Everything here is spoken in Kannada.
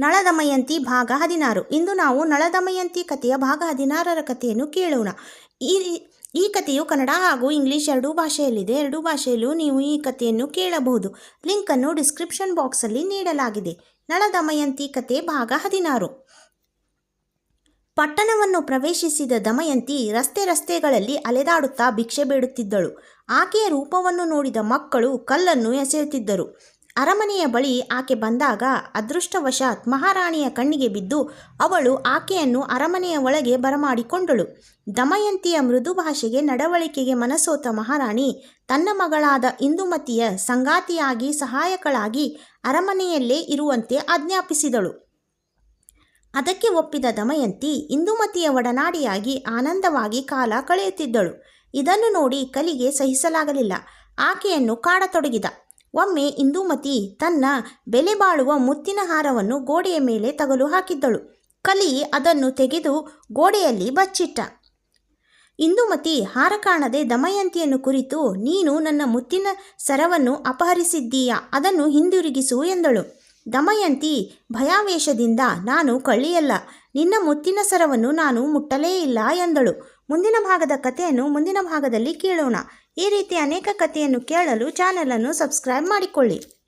ನಳದಮಯಂತಿ ಭಾಗ ಹದಿನಾರು. ಇಂದು ನಾವು ನಳದಮಯಂತಿ ಕಥೆಯ ಭಾಗ ಹದಿನಾರರ ಕಥೆಯನ್ನು ಕೇಳೋಣ. ಈ ಈ ಕಥೆಯು ಕನ್ನಡ ಹಾಗೂ ಇಂಗ್ಲಿಷ್ ಎರಡೂ ಭಾಷೆಯಲ್ಲಿದೆ. ಎರಡೂ ಭಾಷೆಯಲ್ಲೂ ನೀವು ಈ ಕಥೆಯನ್ನು ಕೇಳಬಹುದು. ಲಿಂಕನ್ನು ಡಿಸ್ಕ್ರಿಪ್ಷನ್ ಬಾಕ್ಸಲ್ಲಿ ನೀಡಲಾಗಿದೆ. ನಳದಮಯಂತಿ ಕಥೆ ಭಾಗ ಹದಿನಾರು. ಪಟ್ಟಣವನ್ನು ಪ್ರವೇಶಿಸಿದ ದಮಯಂತಿ ರಸ್ತೆ ರಸ್ತೆಗಳಲ್ಲಿ ಅಲೆದಾಡುತ್ತಾ ಭಿಕ್ಷೆ ಬೇಡುತ್ತಿದ್ದಳು. ಆಕೆಯ ರೂಪವನ್ನು ನೋಡಿದ ಮಕ್ಕಳು ಕಲ್ಲನ್ನು ಎಸೆಯುತ್ತಿದ್ದರು. ಅರಮನೆಯ ಬಳಿ ಆಕೆ ಬಂದಾಗ ಅದೃಷ್ಟವಶಾತ್ ಮಹಾರಾಣಿಯ ಕಣ್ಣಿಗೆ ಬಿದ್ದು ಅವಳು ಆಕೆಯನ್ನು ಅರಮನೆಯ ಒಳಗೆ ಬರಮಾಡಿಕೊಂಡಳು. ದಮಯಂತಿಯ ಮೃದು ಭಾಷೆಗೆ ನಡವಳಿಕೆಗೆ ಮನಸೋತ ಮಹಾರಾಣಿ ತನ್ನ ಮಗಳಾದ ಇಂದುಮತಿಯ ಸಂಗಾತಿಯಾಗಿ ಸಹಾಯಕಳಾಗಿ ಅರಮನೆಯಲ್ಲೇ ಇರುವಂತೆ ಆಜ್ಞಾಪಿಸಿದಳು. ಅದಕ್ಕೆ ಒಪ್ಪಿದ ದಮಯಂತಿ ಇಂದುಮತಿಯ ಒಡನಾಡಿಯಾಗಿ ಆನಂದವಾಗಿ ಕಾಲ ಕಳೆಯುತ್ತಿದ್ದಳು. ಇದನ್ನು ನೋಡಿ ಕಲಿಗೆ ಸಹಿಸಲಾಗಲಿಲ್ಲ. ಆಕೆಯನ್ನು ಕಾಡತೊಡಗಿದ. ಒಮ್ಮೆ ಇಂದುಮತಿ ತನ್ನ ಬೆಲೆ ಬಾಳುವ ಮುತ್ತಿನ ಹಾರವನ್ನು ಗೋಡೆಯ ಮೇಲೆ ತಗಲು ಹಾಕಿದ್ದಳು. ಕಲಿ ಅದನ್ನು ತೆಗೆದು ಗೋಡೆಯಲ್ಲಿ ಬಚ್ಚಿಟ್ಟ. ಇಂದುಮತಿ ಹಾರ ಕಾಣದೆ ದಮಯಂತಿಯನ್ನು ಕುರಿತು, ನೀನು ನನ್ನ ಮುತ್ತಿನ ಸರವನ್ನು ಅಪಹರಿಸಿದ್ದೀಯಾ? ಅದನ್ನು ಹಿಂದಿರುಗಿಸು ಎಂದಳು. ದಮಯಂತಿ ಭಯಾವೇಶದಿಂದ, ನಾನು ಕಳ್ಳಿಯಲ್ಲ, ನಿನ್ನ ಮುತ್ತಿನ ಸರವನ್ನು ನಾನು ಮುಟ್ಟಲೇ ಇಲ್ಲ ಎಂದಳು. ಮುಂದಿನ ಭಾಗದ ಕಥೆಯನ್ನು ಮುಂದಿನ ಭಾಗದಲ್ಲಿ ಕೇಳೋಣ. ಈ ರೀತಿ ಅನೇಕ ಕಥೆಯನ್ನು ಕೇಳಲು ಚಾನಲನ್ನು ಸಬ್ಸ್ಕ್ರೈಬ್ ಮಾಡಿಕೊಳ್ಳಿ.